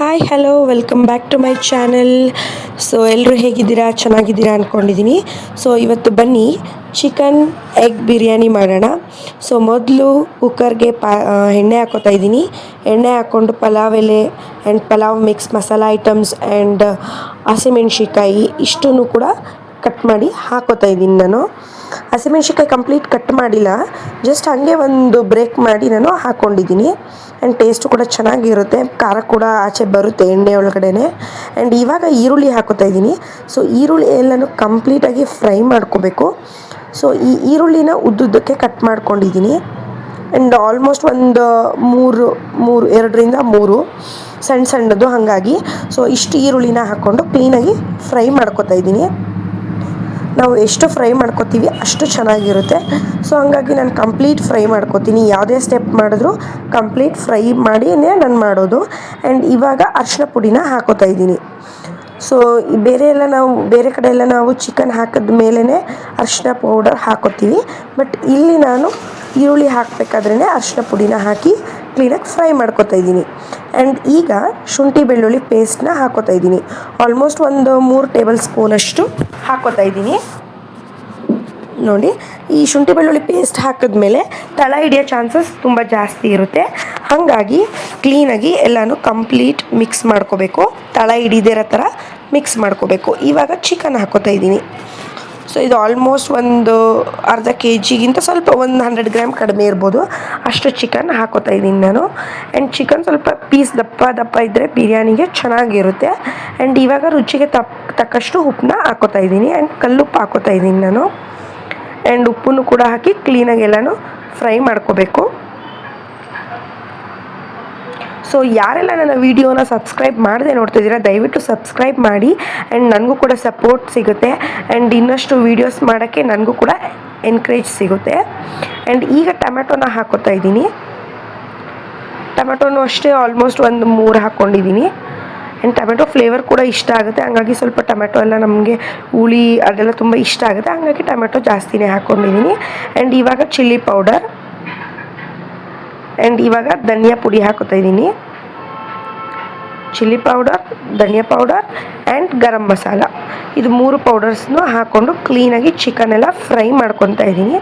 Hi hello welcome back to my channel so ಎಲ್ಲರೂ ಹೇಗಿದ್ದೀರಾ? ಚೆನ್ನಾಗಿದ್ದೀರಾ ಅಂದ್ಕೊಂಡಿದ್ದೀನಿ ಸೊ ಇವತ್ತು ಬನ್ನಿ ಚಿಕನ್ ಎಗ್ ಬಿರಿಯಾನಿ ಮಾಡೋಣ. ಸೊ ಮೊದಲು ಕುಕ್ಕರ್ಗೆ ಪಾ ಎಣ್ಣೆ ಹಾಕೋತಾ ಇದ್ದೀನಿ. ಎಣ್ಣೆ ಹಾಕ್ಕೊಂಡು ಪಲಾವ್ ಎಲೆ and pulao mix masala items and ಹಸಿಮೆಣ್ಸಿಕಾಯಿ ಇಷ್ಟನ್ನು ಕೂಡ ಕಟ್ ಮಾಡಿ ಹಾಕೋತಾ ಇದ್ದೀನಿ ನಾನು. ಹಸಿಮೆಣ್ಸಿಕಾಯಿ ಕಂಪ್ಲೀಟ್ ಕಟ್ ಮಾಡಿಲ್ಲ. ಜಸ್ಟ್ ಹಾಗೆ ಒಂದು ಬ್ರೇಕ್ ಮಾಡಿ ನಾನು ಹಾಕ್ಕೊಂಡಿದ್ದೀನಿ ಆ್ಯಂಡ್ ಟೇಸ್ಟು ಕೂಡ ಚೆನ್ನಾಗಿರುತ್ತೆ. ಖಾರ ಕೂಡ ಆಚೆ ಬರುತ್ತೆ ಎಣ್ಣೆ ಒಳಗಡೆನೆ. ಆ್ಯಂಡ್ ಇವಾಗ ಈರುಳ್ಳಿ ಹಾಕೋತಾ ಇದ್ದೀನಿ. ಸೊ ಈರುಳ್ಳಿ ಎಲ್ಲನೂ ಕಂಪ್ಲೀಟಾಗಿ ಫ್ರೈ ಮಾಡ್ಕೋಬೇಕು. ಸೊ ಈ ಈರುಳ್ಳಿನ ಉದ್ದುದ್ದಕ್ಕೆ ಕಟ್ ಮಾಡ್ಕೊಂಡಿದ್ದೀನಿ. ಆ್ಯಂಡ್ ಆಲ್ಮೋಸ್ಟ್ ಒಂದು ಮೂರು ಮೂರು, ಎರಡರಿಂದ ಮೂರು ಸಣ್ಣ ಸಣ್ಣದು ಹಾಗಾಗಿ. ಸೊ ಇಷ್ಟು ಈರುಳ್ಳಿನ ಹಾಕ್ಕೊಂಡು ಕ್ಲೀನಾಗಿ ಫ್ರೈ ಮಾಡ್ಕೊತಾ ಇದ್ದೀನಿ. ನಾವು ಎಷ್ಟು ಫ್ರೈ ಮಾಡ್ಕೋತೀವಿ ಅಷ್ಟು ಚೆನ್ನಾಗಿರುತ್ತೆ. ಸೊ ಹಂಗಾಗಿ ನಾನು ಕಂಪ್ಲೀಟ್ ಫ್ರೈ ಮಾಡ್ಕೋತೀನಿ. ಯಾವುದೇ ಸ್ಟೆಪ್ ಮಾಡಿದ್ರು ಕಂಪ್ಲೀಟ್ ಫ್ರೈ ಮಾಡಿಯೇ ನಾನು ಮಾಡೋದು. ಆ್ಯಂಡ್ ಇವಾಗ ಅರಿಶಿನ ಪುಡಿನ ಹಾಕೋತಾ ಇದ್ದೀನಿ. ಸೊ ಬೇರೆ ಎಲ್ಲ ನಾವು, ಬೇರೆ ಕಡೆ ಎಲ್ಲ ನಾವು ಚಿಕನ್ ಹಾಕಿದ ಮೇಲೇ ಅರಿಶಿನ ಪೌಡರ್ ಹಾಕೋತೀವಿ. ಬಟ್ ಇಲ್ಲಿ ನಾನು ಈರುಳ್ಳಿ ಹಾಕಬೇಕಾದ್ರೇ ಅರಿಶಿನ ಪುಡಿನ ಹಾಕಿ ಕ್ಲೀನಾಗಿ ಫ್ರೈ ಮಾಡ್ಕೋತಾ ಇದ್ದೀನಿ. ಆ್ಯಂಡ್ ಈಗ ಶುಂಠಿ ಬೆಳ್ಳುಳ್ಳಿ ಪೇಸ್ಟ್ನ ಹಾಕೋತಾ ಇದ್ದೀನಿ. ಆಲ್ಮೋಸ್ಟ್ ಒಂದು ಮೂರು ಟೇಬಲ್ ಸ್ಪೂನಷ್ಟು ಹಾಕೋತಾ ಇದ್ದೀನಿ. ನೋಡಿ, ಈ ಶುಂಠಿ ಬೆಳ್ಳುಳ್ಳಿ ಪೇಸ್ಟ್ ಹಾಕಿದ್ಮೇಲೆ ತಳ ಹಿಡಿಯೋ ಚಾನ್ಸಸ್ ತುಂಬ ಜಾಸ್ತಿ ಇರುತ್ತೆ. ಹಾಗಾಗಿ ಕ್ಲೀನಾಗಿ ಎಲ್ಲನೂ ಕಂಪ್ಲೀಟ್ ಮಿಕ್ಸ್ ಮಾಡ್ಕೋಬೇಕು. ತಳ ಹಿಡಿದಿರೋ ಥರ ಮಿಕ್ಸ್ ಮಾಡ್ಕೋಬೇಕು. ಇವಾಗ ಚಿಕನ್ ಹಾಕೋತಾ ಇದ್ದೀನಿ. ಸೊ ಇದು ಆಲ್ಮೋಸ್ಟ್ ಒಂದು ಅರ್ಧ ಕೆ ಜಿಗಿಂತ ಸ್ವಲ್ಪ ಒಂದು ಹಂಡ್ರೆಡ್ ಗ್ರಾಮ್ ಕಡಿಮೆ ಇರ್ಬೋದು. ಅಷ್ಟು ಚಿಕನ್ ಹಾಕೋತಾ ಇದ್ದೀನಿ ನಾನು. ಆ್ಯಂಡ್ ಚಿಕನ್ ಸ್ವಲ್ಪ ಪೀಸ್ ದಪ್ಪ ದಪ್ಪ ಇದ್ದರೆ ಬಿರಿಯಾನಿಗೆ ಚೆನ್ನಾಗಿರುತ್ತೆ. ಆ್ಯಂಡ್ ಇವಾಗ ರುಚಿಗೆ ತಪ್, ತಕ್ಕಷ್ಟು ಉಪ್ಪನ್ನ ಹಾಕೋತಾ ಇದ್ದೀನಿ. ಆ್ಯಂಡ್ ಕಲ್ಲುಪ್ಪು ಹಾಕೋತಾ ಇದ್ದೀನಿ ನಾನು. ಆ್ಯಂಡ್ ಉಪ್ಪನ್ನು ಕೂಡ ಹಾಕಿ ಕ್ಲೀನಾಗಿ ಎಲ್ಲನೂ ಫ್ರೈ ಮಾಡ್ಕೋಬೇಕು. ಸೊ ಯಾರೆಲ್ಲ ನನ್ನ ವೀಡಿಯೋನ ಸಬ್ಸ್ಕ್ರೈಬ್ ಮಾಡದೆ ನೋಡ್ತಿದ್ದೀರಾ, ದಯವಿಟ್ಟು ಸಬ್ಸ್ಕ್ರೈಬ್ ಮಾಡಿ ಆ್ಯಂಡ್ ನನಗೂ ಕೂಡ ಸಪೋರ್ಟ್ ಸಿಗುತ್ತೆ. ಆ್ಯಂಡ್ ಇನ್ನಷ್ಟು ವೀಡಿಯೋಸ್ ಮಾಡೋಕ್ಕೆ ನನಗೂ ಕೂಡ ಎನ್ಕರೇಜ್ ಸಿಗುತ್ತೆ. ಆ್ಯಂಡ್ ಈಗ ಟೊಮೆಟೊನ ಹಾಕೋತಾ ಇದ್ದೀನಿ. ಟೊಮೆಟೊನೂ ಅಷ್ಟೇ ಆಲ್ಮೋಸ್ಟ್ ಒಂದು ಮೂರು ಹಾಕ್ಕೊಂಡಿದ್ದೀನಿ ಆ್ಯಂಡ್ ಟೊಮೆಟೊ ಫ್ಲೇವರ್ ಕೂಡ ಇಷ್ಟ ಆಗುತ್ತೆ. ಹಂಗಾಗಿ ಸ್ವಲ್ಪ ಟೊಮೆಟೊ ಎಲ್ಲ ನಮಗೆ ಹುಳಿ ಅದೆಲ್ಲ ತುಂಬ ಇಷ್ಟ ಆಗುತ್ತೆ. ಹಂಗಾಗಿ ಟೊಮೆಟೊ ಜಾಸ್ತಿನೇ ಹಾಕ್ಕೊಂಡಿದ್ದೀನಿ ಆ್ಯಂಡ್ ಇವಾಗ ಚಿಲ್ಲಿ ಪೌಡರ್ ಆ್ಯಂಡ್ ಇವಾಗ ಧನಿಯಾ ಪುಡಿ ಹಾಕೋತಾ ಇದ್ದೀನಿ. Chilli powder, dhaniya powder and garam masala. ಇದು ಮೂರು ಪೌಡರ್ಸ್ನು ಹಾಕ್ಕೊಂಡು ಕ್ಲೀನಾಗಿ ಚಿಕನ್ ಎಲ್ಲ ಫ್ರೈ ಮಾಡ್ಕೊತಾ ಇದ್ದೀನಿ.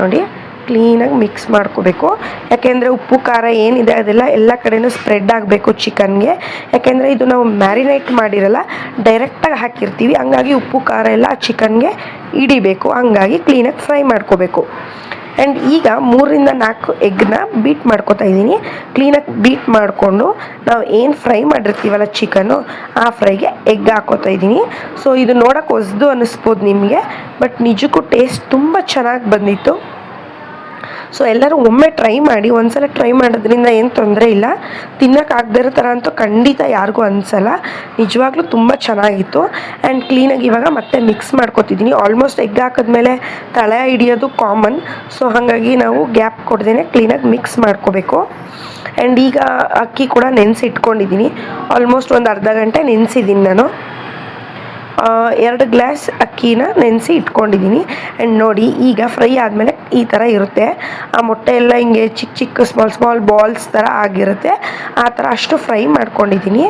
ನೋಡಿ ಕ್ಲೀನಾಗಿ ಮಿಕ್ಸ್ ಮಾಡ್ಕೋಬೇಕು. ಯಾಕೆಂದರೆ ಉಪ್ಪು, ಖಾರ ಏನಿದೆ ಅದೆಲ್ಲ ಎಲ್ಲ ಕಡೆಯೂ ಸ್ಪ್ರೆಡ್ ಆಗಬೇಕು ಚಿಕನ್ಗೆ ಯಾಕೆಂದರೆ ಇದು ನಾವು ಮ್ಯಾರಿನೇಟ್ ಮಾಡಿರಲ್ಲ ಡೈರೆಕ್ಟಾಗಿ ಹಾಕಿರ್ತೀವಿ. ಹಂಗಾಗಿ ಉಪ್ಪು, ಖಾರ ಎಲ್ಲ ಚಿಕನ್ಗೆ ಹಿಡಿಬೇಕು. ಹಂಗಾಗಿ ಕ್ಲೀನಾಗಿ ಫ್ರೈ ಮಾಡ್ಕೋಬೇಕು. ಆ್ಯಂಡ್ ಈಗ ಮೂರರಿಂದ ನಾಲ್ಕು ಎಗ್ನ ಬೀಟ್ ಮಾಡ್ಕೊತಾ ಇದ್ದೀನಿ. ಕ್ಲೀನಾಗಿ ಬೀಟ್ ಮಾಡಿಕೊಂಡು ನಾವು ಏನು ಫ್ರೈ ಮಾಡಿರ್ತೀವಲ್ಲ ಚಿಕನ್ನು ಆ ಫ್ರೈಗೆ ಎಗ್ ಹಾಕೋತಾ ಇದ್ದೀನಿ. ಸೊ ಇದು ನೋಡೋಕೆ ಒಸ್ದು ಅನ್ನಿಸ್ಬೋದು ನಿಮಗೆ ಬಟ್ ನಿಜಕ್ಕೂ ಟೇಸ್ಟ್ ತುಂಬ ಚೆನ್ನಾಗಿ ಬಂದಿತ್ತು. ಸೊ ಎಲ್ಲರೂ ಒಮ್ಮೆ ಟ್ರೈ ಮಾಡಿ, ಒಂದ್ಸಲ ಟ್ರೈ ಮಾಡೋದ್ರಿಂದ ಏನು ತೊಂದರೆ ಇಲ್ಲ. ತಿನ್ನೋಕ್ಕಾಗದೇ ಇರೋ ಥರ ಅಂತೂ ಖಂಡಿತ ಯಾರಿಗೂ ಅನಿಸಲ್ಲ. ನಿಜವಾಗ್ಲೂ ತುಂಬ ಚೆನ್ನಾಗಿತ್ತು. ಆ್ಯಂಡ್ ಕ್ಲೀನಾಗಿ ಇವಾಗ ಮತ್ತೆ ಮಿಕ್ಸ್ ಮಾಡ್ಕೊತಿದ್ದೀನಿ ಆಲ್ಮೋಸ್ಟ್ ಎಗ್ ಹಾಕಿದ್ಮೇಲೆ ತಳೆ ಹಿಡಿಯೋದು ಕಾಮನ್ ಸೊ ಹಾಗಾಗಿ ನಾವು ಗ್ಯಾಪ್ ಕೊಡ್ದೇ ಕ್ಲೀನಾಗಿ ಮಿಕ್ಸ್ ಮಾಡ್ಕೋಬೇಕು. ಆ್ಯಂಡ್ ಈಗ ಅಕ್ಕಿ ಕೂಡ ನೆನೆಸಿ ಇಟ್ಕೊಂಡಿದ್ದೀನಿ ಆಲ್ಮೋಸ್ಟ್ ಒಂದು ಅರ್ಧ ಗಂಟೆ ನೆನೆಸಿದ್ದೀನಿ ನಾನು. ಎರಡು ಗ್ಲಾಸ್ ಅಕ್ಕಿನ ನೆನೆಸಿ ಇಟ್ಕೊಂಡಿದ್ದೀನಿ. ಆ್ಯಂಡ್ ನೋಡಿ, ಈಗ ಫ್ರೈ ಆದಮೇಲೆ ಈ ಥರ ಇರುತ್ತೆ. ಆ ಮೊಟ್ಟೆ ಎಲ್ಲ ಹಿಂಗೆ ಚಿಕ್ಕ ಚಿಕ್ಕ ಸ್ಮಾಲ್ ಸ್ಮಾಲ್ ಬಾಲ್ಸ್ ಥರ ಆಗಿರುತ್ತೆ. ಆ ಥರ ಅಷ್ಟು ಫ್ರೈ ಮಾಡ್ಕೊಂಡಿದ್ದೀನಿ.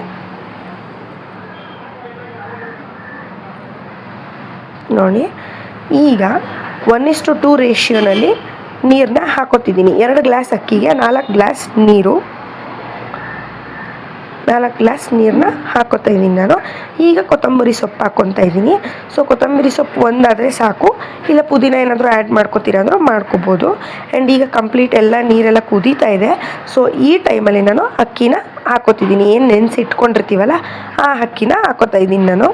ನೋಡಿ, ಈಗ ಒನ್ ಇಸ್ಟು ಟೂ ರೇಷಿಯೋನಲ್ಲಿ ನೀರನ್ನ ಹಾಕೋತಿದ್ದೀನಿ. ಎರಡು ಗ್ಲಾಸ್ ಅಕ್ಕಿಗೆ ನಾಲ್ಕು ಗ್ಲಾಸ್ ನೀರು. ನಾಲ್ಕು ಗ್ಲಾಸ್ ನೀರನ್ನ ಹಾಕೋತಾ ಇದ್ದೀನಿ ನಾನು. ಈಗ ಕೊತ್ತಂಬರಿ ಸೊಪ್ಪು ಹಾಕ್ಕೊತಾ ಇದ್ದೀನಿ. ಸೊ ಕೊತ್ತಂಬರಿ ಸೊಪ್ಪು ಒಂದಾದರೆ ಸಾಕು. ಇಲ್ಲ ಪುದೀನ ಏನಾದರೂ ಆ್ಯಡ್ ಮಾಡ್ಕೋತೀರ ಅಂದರೂ ಮಾಡ್ಕೋಬೋದು. ಆ್ಯಂಡ್ ಈಗ ಕಂಪ್ಲೀಟ್ ಎಲ್ಲ ನೀರೆಲ್ಲ ಕುದೀತಾ ಇದೆ. ಸೊ ಈ ಟೈಮಲ್ಲಿ ನಾನು ಅಕ್ಕಿನ ಹಾಕೋತಿದ್ದೀನಿ. ಏನು ನೆನೆಸಿ ಇಟ್ಕೊಂಡಿರ್ತೀವಲ್ಲ, ಆ ಅಕ್ಕಿನ ಹಾಕೋತಾ ಇದ್ದೀನಿ ನಾನು.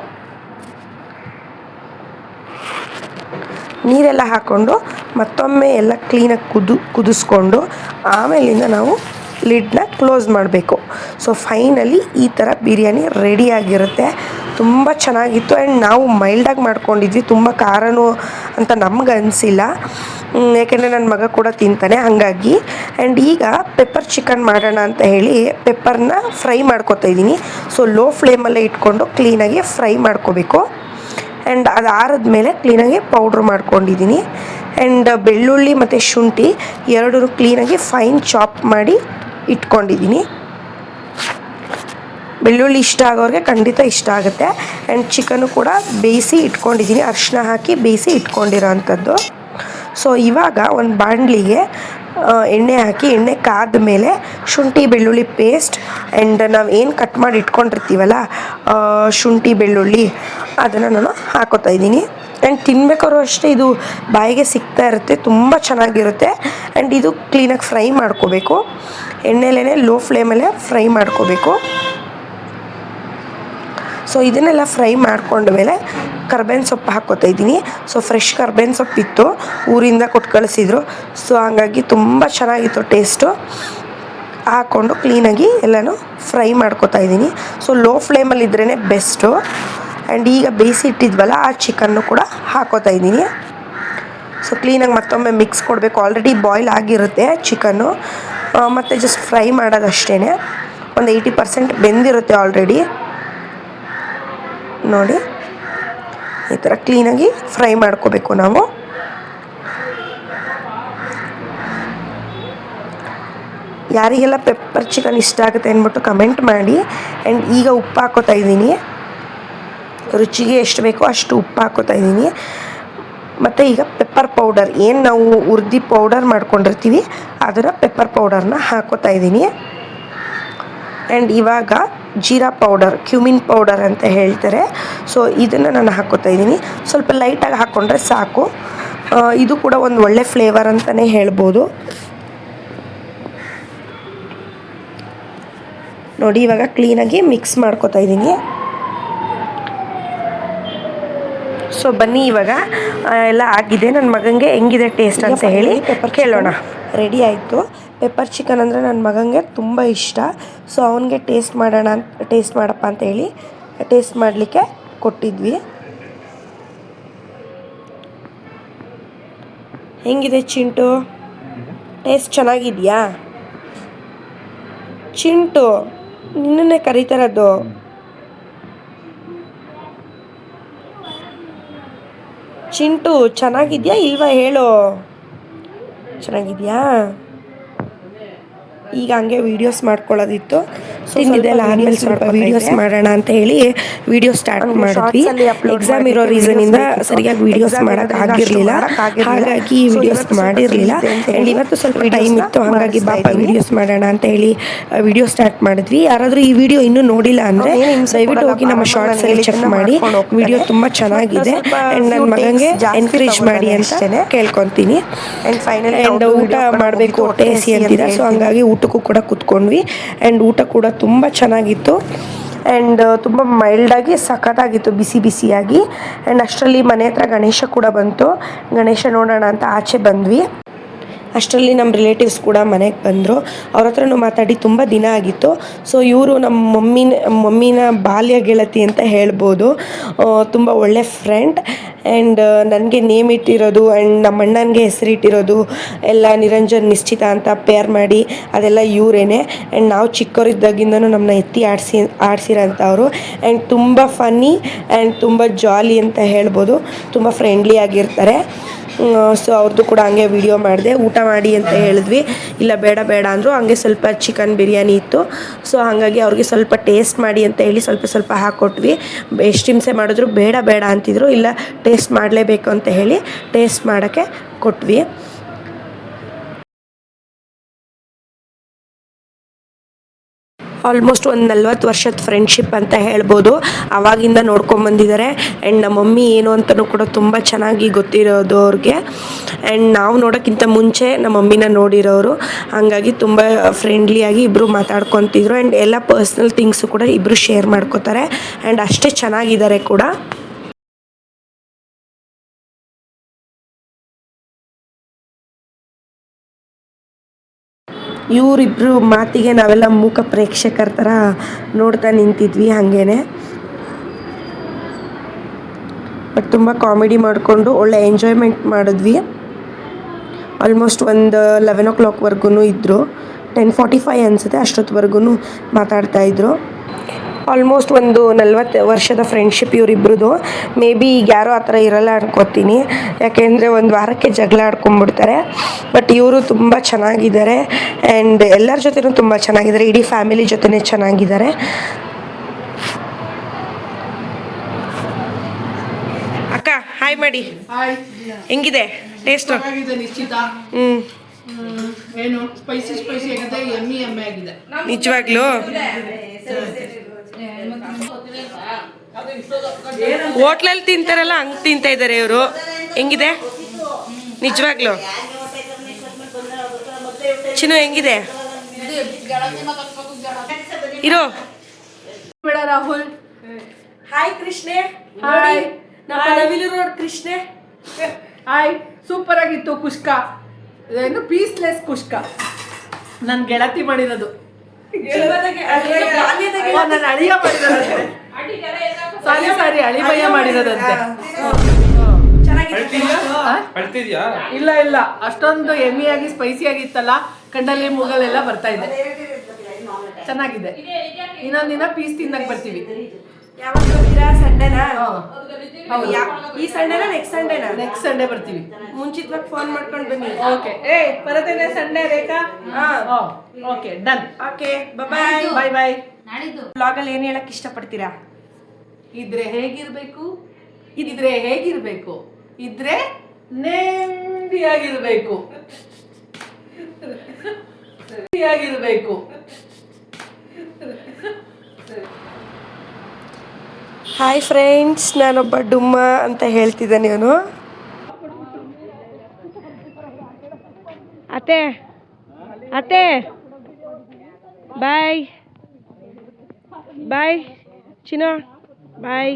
ನೀರೆಲ್ಲ ಹಾಕ್ಕೊಂಡು ಮತ್ತೊಮ್ಮೆ ಎಲ್ಲ ಕ್ಲೀನಾಗಿ ಕುದು, ಕುದಿಸ್ಕೊಂಡು ಆಮೇಲಿಂದ ನಾವು ಲಿಡ್ನ ಕ್ಲೋಸ್ ಮಾಡಬೇಕು. ಸೊ ಫೈನಲಿ ಈ ಥರ ಬಿರಿಯಾನಿ ರೆಡಿಯಾಗಿರುತ್ತೆ ತುಂಬ ಚೆನ್ನಾಗಿತ್ತು. ಆ್ಯಂಡ್ ನಾವು ಮೈಲ್ಡಾಗಿ ಮಾಡ್ಕೊಂಡಿದ್ವಿ. ತುಂಬ ಖಾರನೂ ಅಂತ ನಮ್ಗೆ ಅನಿಸಿಲ್ಲ. ಯಾಕೆಂದರೆ ನನ್ನ ಮಗ ಕೂಡ ತಿಂತಾನೆ ಹಾಗಾಗಿ. ಆ್ಯಂಡ್ ಈಗ ಪೆಪ್ಪರ್ ಚಿಕನ್ ಮಾಡೋಣ ಅಂತ ಹೇಳಿ ಪೆಪ್ಪರ್ನ ಫ್ರೈ ಮಾಡ್ಕೊತಾ ಇದ್ದೀನಿ. ಸೊ ಲೋ ಫ್ಲೇಮಲ್ಲೇ ಇಟ್ಕೊಂಡು ಕ್ಲೀನಾಗಿ ಫ್ರೈ ಮಾಡ್ಕೋಬೇಕು. ಆ್ಯಂಡ್ ಅದು ಆರಿದ್ಮೇಲೆ ಕ್ಲೀನಾಗಿ ಪೌಡ್ರ್ ಮಾಡ್ಕೊಂಡಿದ್ದೀನಿ. ಆ್ಯಂಡ್ ಬೆಳ್ಳುಳ್ಳಿ ಮತ್ತು ಶುಂಠಿ ಎರಡೂ ಕ್ಲೀನಾಗಿ ಫೈನ್ ಚಾಪ್ ಮಾಡಿ ಇಟ್ಕೊಂಡಿದ್ದೀನಿ. ಬೆಳ್ಳುಳ್ಳಿ ಇಷ್ಟ ಆಗೋರಿಗೆ ಖಂಡಿತ ಇಷ್ಟ ಆಗುತ್ತೆ. ಆ್ಯಂಡ್ ಚಿಕನು ಕೂಡ ಬೇಯಿಸಿ ಇಟ್ಕೊಂಡಿದ್ದೀನಿ. ಅರಿಶಿನ ಹಾಕಿ ಬೇಯಿಸಿ ಇಟ್ಕೊಂಡಿರೋ ಅಂಥದ್ದು ಸೊ ಇವಾಗ ಒಂದು ಬಾಣಲಿಗೆ ಎಣ್ಣೆ ಹಾಕಿ, ಎಣ್ಣೆ ಕಾದ ಮೇಲೆ ಶುಂಠಿ ಬೆಳ್ಳುಳ್ಳಿ ಪೇಸ್ಟ್ ಆ್ಯಂಡ್ ನಾವು ಏನು ಕಟ್ ಮಾಡಿ ಇಟ್ಕೊಂಡಿರ್ತೀವಲ್ಲ ಶುಂಠಿ ಬೆಳ್ಳುಳ್ಳಿ ಅದನ್ನು ನಾನು ಹಾಕೋತಾ ಇದ್ದೀನಿ. ಆ್ಯಂಡ್ ತಿನ್ಬೇಕಾದ್ರೂ ಅಷ್ಟೇ ಇದು ಬಾಯಿಗೆ ಸಿಗ್ತಾ ಇರುತ್ತೆ, ತುಂಬ ಚೆನ್ನಾಗಿರುತ್ತೆ. ಆ್ಯಂಡ್ ಇದು ಕ್ಲೀನಾಗಿ ಫ್ರೈ ಮಾಡ್ಕೋಬೇಕು. ಎಣ್ಣೆಲೇ ಲೋ ಫ್ಲೇಮಲ್ಲೇ ಫ್ರೈ ಮಾಡ್ಕೋಬೇಕು. ಸೊ ಇದನ್ನೆಲ್ಲ ಫ್ರೈ ಮಾಡ್ಕೊಂಡ ಮೇಲೆ ಕರ್ಬೇವಿನ ಸೊಪ್ಪು ಹಾಕ್ಕೊತಾ ಇದ್ದೀನಿ. ಸೊ ಫ್ರೆಶ್ ಕರ್ಬೇವಿನ ಸೊಪ್ಪಿತ್ತು ಊರಿಂದ ಕೊಟ್ಟು ಕಳಿಸಿದ್ರು. ಸೊ ಹಂಗಾಗಿ ತುಂಬ ಚೆನ್ನಾಗಿತ್ತು ಟೇಸ್ಟು ಹಾಕ್ಕೊಂಡು ಕ್ಲೀನಾಗಿ ಎಲ್ಲನೂ ಫ್ರೈ ಮಾಡ್ಕೋತಾ ಇದ್ದೀನಿ. ಸೊ ಲೋ ಫ್ಲೇಮಲ್ಲಿ ಇದ್ರೇ ಬೆಸ್ಟು ಆ್ಯಂಡ್ ಈಗ ಬೇಯಿಸಿ ಇಟ್ಟಿದ್ವಲ್ಲ, ಆ ಚಿಕನ್ನು ಕೂಡ ಹಾಕೋತಾ ಇದ್ದೀನಿ. ಸೊ ಕ್ಲೀನಾಗಿ ಮತ್ತೊಮ್ಮೆ ಮಿಕ್ಸ್ ಕೊಡಬೇಕು. ಆಲ್ರೆಡಿ ಬಾಯ್ಲ್ ಆಗಿರುತ್ತೆ ಚಿಕನ್ನು ಮತ್ತು ಜಸ್ಟ್ ಫ್ರೈ ಮಾಡೋದಷ್ಟೇ ಒಂದು ಏಯ್ಟಿ ಪರ್ಸೆಂಟ್ ಬೆಂದಿರುತ್ತೆ ಆಲ್ರೆಡಿ ನೋಡಿ, ಈ ಥರ ಕ್ಲೀನಾಗಿ ಫ್ರೈ ಮಾಡ್ಕೋಬೇಕು ನಾವು. ಯಾರಿಗೆಲ್ಲ ಪೆಪ್ಪರ್ ಚಿಕನ್ ಇಷ್ಟ ಆಗುತ್ತೆ ಅಂದ್ಬಿಟ್ಟು ಕಮೆಂಟ್ ಮಾಡಿ. ಆ್ಯಂಡ್ ಈಗ ಉಪ್ಪು ಹಾಕೋತಾ ಇದ್ದೀನಿ. ರುಚಿಗೆ ಎಷ್ಟು ಬೇಕೋ ಅಷ್ಟು ಉಪ್ಪು ಹಾಕೋತಾ ಇದ್ದೀನಿ. ಮತ್ತು ಈಗ ಪೆಪ್ಪರ್ ಪೌಡರ್ ಏನು ನಾವು ಉರ್ದಿ ಪೌಡರ್ ಮಾಡ್ಕೊಂಡಿರ್ತೀವಿ, ಅದರ ಪೆಪ್ಪರ್ ಪೌಡರ್ನ ಹಾಕೋತಾ ಇದ್ದೀನಿ. ಆ್ಯಂಡ್ ಇವಾಗ ಜೀರಾ ಪೌಡರ್ ಕ್ಯೂಮಿನ್ ಪೌಡರ್ ಅಂತ ಹೇಳ್ತಾರೆ. ಸೊ ಇದನ್ನು ನಾನು ಹಾಕೋತಾ ಇದ್ದೀನಿ. ಸ್ವಲ್ಪ ಲೈಟಾಗಿ ಹಾಕ್ಕೊಂಡ್ರೆ ಸಾಕು. ಇದು ಕೂಡ ಒಂದು ಒಳ್ಳೆ ಫ್ಲೇವರ್ ಅಂತಲೇ ಹೇಳ್ಬೋದು. ನೋಡಿ, ಇವಾಗ ಕ್ಲೀನಾಗಿ ಮಿಕ್ಸ್ ಮಾಡ್ಕೋತಾ ಇದ್ದೀನಿ. ಸೊ ಬನ್ನಿ ಇವಾಗ. ಎಲ್ಲ ಆಗಿದೆ. ನನ್ನ ಮಗನಿಗೆ ಹೆಂಗಿದೆ ಟೇಸ್ಟ್ ಅಂತ ಹೇಳಿ ಕೇಳೋಣ. ರೆಡಿ ಆಯಿತು. ಪೆಪ್ಪರ್ ಚಿಕನ್ ಅಂದರೆ ನನ್ನ ಮಗನಿಗೆ ತುಂಬ ಇಷ್ಟ. ಸೊ ಅವನಿಗೆ ಟೇಸ್ಟ್ ಮಾಡೋಣ ಅಂತ ಟೇಸ್ಟ್ ಮಾಡಪ್ಪ ಅಂತ ಹೇಳಿ ಟೇಸ್ಟ್ ಮಾಡಲಿಕ್ಕೆ ಕೊಟ್ಟಿದ್ವಿ. ಹೆಂಗಿದೆ ಚಿಂಟು? ಟೇಸ್ಟ್ ಚೆನ್ನಾಗಿದೆಯಾ? ಚಿಂಟು ನಿನ್ನನ್ನೇ ಕರೀತಾರದು ಚಿಂಟು ಚೆನ್ನಾಗಿದ್ಯಾ ಇಲ್ವಾ ಹೇಳು. ಚೆನ್ನಾಗಿದ್ಯಾ? ಈಗ ಹಂಗೆ ವೀಡಿಯೋಸ್ ಮಾಡ್ಕೊಳ್ಳೋದಿತ್ತು. ಇದೆಲ್ಲ ಆದ್ಮೇಲೆ ಸ್ವಲ್ಪ ವೀಡಿಯೋಸ್ ಮಾಡೋಣ ಅಂತ ಹೇಳಿ ವಿಡಿಯೋ ಸ್ಟಾರ್ಟ್ ಮಾಡಿದ್ವಿ. ಎಕ್ಸಾಮ್ ಇರೋ ರೀಸನ್ ಇಂದ ಸರಿಯಾಗಿ ವಿಡಿಯೋಸ್ ಮಾಡಕ್ ಆಗಿರ್ಲಿಲ್ಲ ಹಾಗಾಗಿ ವಿಡಿಯೋಸ್ ಮಾಡಿರ್ಲಿಲ್ಲ. ಅಂಡ್ ಇವತ್ತು ಸ್ವಲ್ಪ ಟೈಮ್ ಇತ್ತು. ಹಾಗಾಗಿ ಬಾಪ ವಿಡಿಯೋಸ್ ಮಾಡೋಣ ಅಂತ ಹೇಳಿ ವಿಡಿಯೋ ಸ್ಟಾರ್ಟ್ ಮಾಡಿದ್ವಿ. ಯಾರಾದರೂ ಈ ವಿಡಿಯೋ ಇನ್ನೂ ನೋಡಿಲ್ಲ ಅಂದ್ರೆ ದಯವಿಟ್ಟು ಹೋಗಿ ನಮ್ಮ ಶಾರ್ಟ್ಸ್ ಅಲ್ಲಿ ಚೆಕ್ ಮಾಡಿ. ವಿಡಿಯೋ ತುಂಬಾ ಚೆನ್ನಾಗಿದೆ. ಅಂಡ್ ನನ್ನ ಮಗನಿಗೆ ಎನ್ಕರೇಜ್ ಮಾಡಿ ಅಂತ ಕೇಳ್ಕೊಂತೀನಿ. ಆ್ಯಂಡ್ ಫೈನಲ್ ಊಟ ಮಾಡಬೇಕು ಅಂತೀರಾ? ಅಂತಿದೆ ಸೊ ಹಂಗಾಗಿ ಊಟಕ್ಕೂ ಕೂಡ ಕುತ್ಕೊಂಡ್ವಿ. ಅಂಡ್ ಊಟ ಕೂಡ ತುಂಬ ಚೆನ್ನಾಗಿತ್ತು. ಆ್ಯಂಡ್ ತುಂಬ ಮೈಲ್ಡಾಗಿ ಸಖತ್ತಾಗಿತ್ತು, ಬಿಸಿ ಬಿಸಿಯಾಗಿ. ಆ್ಯಂಡ್ ಅಷ್ಟರಲ್ಲಿ ಮನೆ ಹತ್ರ ಗಣೇಶ ಕೂಡ ಬಂತು. ಗಣೇಶ ನೋಡೋಣ ಅಂತ ಆಚೆ ಬಂದ್ವಿ. ಅಷ್ಟರಲ್ಲಿ ನಮ್ಮ ರಿಲೇಟಿವ್ಸ್ ಕೂಡ ಮನೆಗೆ ಬಂದರು. ಅವ್ರ ಹತ್ರನೂ ಮಾತಾಡಿ ತುಂಬ ದಿನ ಆಗಿತ್ತು. ಸೊ ಇವರು ನಮ್ಮ ಮಮ್ಮಿನ ಮಮ್ಮಿನ ಬಾಲ್ಯ ಗೆಳತಿ ಅಂತ ಹೇಳ್ಬೋದು. ತುಂಬ ಒಳ್ಳೆ ಫ್ರೆಂಡ್ ಆ್ಯಂಡ್ ನನಗೆ ನೇಮ್ ಇಟ್ಟಿರೋದು ಆ್ಯಂಡ್ ನಮ್ಮ ಅಣ್ಣನಿಗೆ ಹೆಸರಿಟ್ಟಿರೋದು ಎಲ್ಲ ನಿರಂಜನ್, ನಿಶ್ಚಿತ ಅಂತ ಪೇರ್ ಮಾಡಿ ಅದೆಲ್ಲ ಇವರೇನೆ. ಆ್ಯಂಡ್ ನಾವು ಚಿಕ್ಕವರಿದ್ದಾಗಿಂದನೂ ನಮ್ಮನ್ನ ಎತ್ತಿ ಆಡಿಸಿ, ಆಡಿಸಿರೋಂಥವ್ರು. ಆ್ಯಂಡ್ ತುಂಬ ಫನ್ನಿ ಆ್ಯಂಡ್ ತುಂಬ ಜಾಲಿ ಅಂತ ಹೇಳ್ಬೋದು. ತುಂಬ ಫ್ರೆಂಡ್ಲಿ ಆಗಿರ್ತಾರೆ. ಸೊ ಅವ್ರದ್ದು ಕೂಡ ಹಂಗೆ ವಿಡಿಯೋ ಮಾಡಿದೆ. ಊಟ ಮಾಡಿ ಅಂತ ಹೇಳಿದ್ವಿ. ಇಲ್ಲ, ಬೇಡ ಬೇಡ ಅಂದರು. ಹಂಗೆ ಸ್ವಲ್ಪ ಚಿಕನ್ ಬಿರಿಯಾನಿ ಇತ್ತು. ಸೊ ಹಾಗಾಗಿ ಅವ್ರಿಗೆ ಸ್ವಲ್ಪ ಟೇಸ್ಟ್ ಮಾಡಿ ಅಂತ ಹೇಳಿ ಸ್ವಲ್ಪ ಸ್ವಲ್ಪ ಹಾಕ್ಕೊಟ್ವಿ ಎಷ್ಟು ಹಿಂಸೆ ಮಾಡಿದ್ರು? ಬೇಡ ಬೇಡ ಅಂತಿದ್ರು. ಇಲ್ಲ ಟೇಸ್ಟ್ ಮಾಡಲೇಬೇಕು ಅಂತ ಹೇಳಿ ಟೇಸ್ಟ್ ಮಾಡೋಕ್ಕೆ ಕೊಟ್ವಿ. ಆಲ್ಮೋಸ್ಟ್ ಒಂದು ನಲ್ವತ್ತು ವರ್ಷದ ಫ್ರೆಂಡ್ಶಿಪ್ ಅಂತ ಹೇಳ್ಬೋದು. ಆವಾಗಿಂದ ನೋಡ್ಕೊಂಬಂದಿದ್ದಾರೆ ಆ್ಯಂಡ್ ನಮ್ಮ ಮಮ್ಮಿ ಏನು ಅಂತಲೂ ಕೂಡ ತುಂಬ ಚೆನ್ನಾಗಿ ಗೊತ್ತಿರೋದು ಅವ್ರಿಗೆ. ಆ್ಯಂಡ್ ನಾವು ನೋಡೋಕ್ಕಿಂತ ಮುಂಚೆ ನಮ್ಮ ಮಮ್ಮಿನ ನೋಡಿರೋರು. ಹಾಗಾಗಿ ತುಂಬ ಫ್ರೆಂಡ್ಲಿಯಾಗಿ ಇಬ್ಬರು ಮಾತಾಡ್ಕೊತಿದ್ರು. ಆ್ಯಂಡ್ ಎಲ್ಲ ಪರ್ಸ್ನಲ್ ಥಿಂಗ್ಸು ಕೂಡ ಇಬ್ಬರು ಶೇರ್ ಮಾಡ್ಕೋತಾರೆ. ಆ್ಯಂಡ್ ಅಷ್ಟೇ ಚೆನ್ನಾಗಿದ್ದಾರೆ ಕೂಡ. ಇವರಿಬ್ಬರು ಮಾತಿಗೆ ನಾವೆಲ್ಲ ಮೂಕ ಪ್ರೇಕ್ಷಕರ ಥರ ನೋಡ್ತಾ ನಿಂತಿದ್ವಿ ಹಾಗೇನೆ. ಬಟ್ ತುಂಬ ಕಾಮಿಡಿ ಮಾಡಿಕೊಂಡು ಒಳ್ಳೆ ಎಂಜಾಯ್ಮೆಂಟ್ ಮಾಡಿದ್ವಿ. ಆಲ್ಮೋಸ್ಟ್ ಒಂದು ಲೆವೆನ್ ಓ ಕ್ಲಾಕ್ವರೆಗೂ ಇದ್ದರು ಟೆನ್ ಫಾರ್ಟಿ ಫೈವ್ ಅನಿಸುತ್ತೆ ಅಷ್ಟೊತ್ತವರೆಗೂ ಮಾತಾಡ್ತಾಯಿದ್ರು ಆಲ್ಮೋಸ್ಟ್ ಒಂದು ನಲ್ವತ್ತು ವರ್ಷದ ಫ್ರೆಂಡ್ಶಿಪ್ ಇವರಿಬ್ರದ್ದು ಮೇ ಬಿ ಈಗ ಯಾರೋ ಆ ಥರ ಇರಲ್ಲ ಅನ್ಕೋತೀನಿ. ಯಾಕೆಂದರೆ ಒಂದು ವಾರಕ್ಕೆ ಜಗಳ ಆಡ್ಕೊಂಡ್ಬಿಡ್ತಾರೆ. ಬಟ್ ಇವರು ತುಂಬ ಚೆನ್ನಾಗಿದ್ದಾರೆ. ಆ್ಯಂಡ್ ಎಲ್ಲರ ಜೊತೆನೂ ತುಂಬ ಚೆನ್ನಾಗಿದ್ದಾರೆ. ಇಡೀ ಫ್ಯಾಮಿಲಿ ಜೊತೆನೇ ಚೆನ್ನಾಗಿದ್ದಾರೆ. ಅಕ್ಕ ಹಾಯ್ ಮಾಡಿ. ಹೆಂಗಿದೆ? ಟೇಸ್ಟ್ ಹ್ಞೂ ಏನು? ನಿಜವಾಗ್ಲೂ? ಹೋಟ್ಲಲ್ಲಿ ತಿಂತಾರಲ್ಲ ಹಂಗೆ ತಿಂತಾ ಇದ್ದಾರೆ ಇವರು. ಹೆಂಗಿದೆ? ನಿಜವಾಗ್ಲು? ಚಿನ್ನು ಹೆಂಗಿದೆ? ಇರೋ. ಬೇಡ ರಾಹುಲ್. ಹಾಯ್ ಕೃಷ್ಣೆ. ಹಾಯ್ ನಮ್ಮ ನವಿಲು ರೋಡ್ ಕೃಷ್ಣೆ. ಹಾಯ್ ಸೂಪರ್ ಆಗಿತ್ತು ಕುಷ್ಕ. ಏನು ಪೀಸ್ಲೆಸ್ ಕುಷ್ಕ. ನನ್ನ ಗೆಳತಿ ಮಾಡಿರೋದು. ನನ್ನ ಅಳಿಯ ಮಾಡಿರೋದಂತೆ. ಸಾರಿ ಸಾರಿ ಅಳಿಮಯ್ಯ ಮಾಡಿರೋದಂತೆ. ಇಲ್ಲ ಇಲ್ಲ. ಅಷ್ಟೊಂದು ಎಮ್ಮಿಯಾಗಿ ಸ್ಪೈಸಿ ಆಗಿತ್ತಲ್ಲ ಕಂಡಲ್ಲಿ ಮೂಗಲೆಲ್ಲ ಬರ್ತಾ ಇದೆ. ಚೆನ್ನಾಗಿದೆ. ಇನ್ನೊಂದಿನ ಪೀಸ್ ತಿನ್ನಕ್ ಬರ್ತೀವಿ. ಯಾವಾಗ ಬರ್ತೀರಾ ಸಂಡೇನಾ ಈ ಸಂಡೇನಾ ನೆಕ್ಸ್ಟ್ ಸಂಡೇನಾ ನೆಕ್ಸ್ಟ್ ಸಂಡೇ ಬರ್ತೀವಿ. ಮುಂಚಿತವಾಗಿ ಫೋನ್ ಮಾಡ್ಕೊಂಡು ಬನ್ನಿ. ಓಕೆ ಏ ಬರತೇನೆ ಸಂಡೇ ರೇಖಾ ಹಾ. Okay done okay bye bye bye ಬ್ಲಾಗಲ್ಲಿ ಏನು ಹೇಳಕ್ ಇಷ್ಟಪಡ್ತೀರಾ? ಇದ್ರೆ ಹೇಗಿರ್ಬೇಕು? ಇದ್ರೆ ಹೇಗಿರ್ಬೇಕು? ಇದ್ರೆ ನೆಮ್ಮದಿಯಾಗಿರ್ಬೇಕು. ನೆಮ್ಮದಿಯಾಗಿರ್ಬೇಕು. ಹಾಯ್ ಫ್ರೆಂಡ್ಸ್ ನಾನೊಬ್ಬ ಡುಮ್ಮ ಅಂತ ಹೇಳ್ತಿದ್ದಾನೆ ಇವನು. ಅತ್ತೆ ಅತ್ತೆ ಬಾಯ್ ಬಾಯ್ ಚಿನ್ನ ಬಾಯ್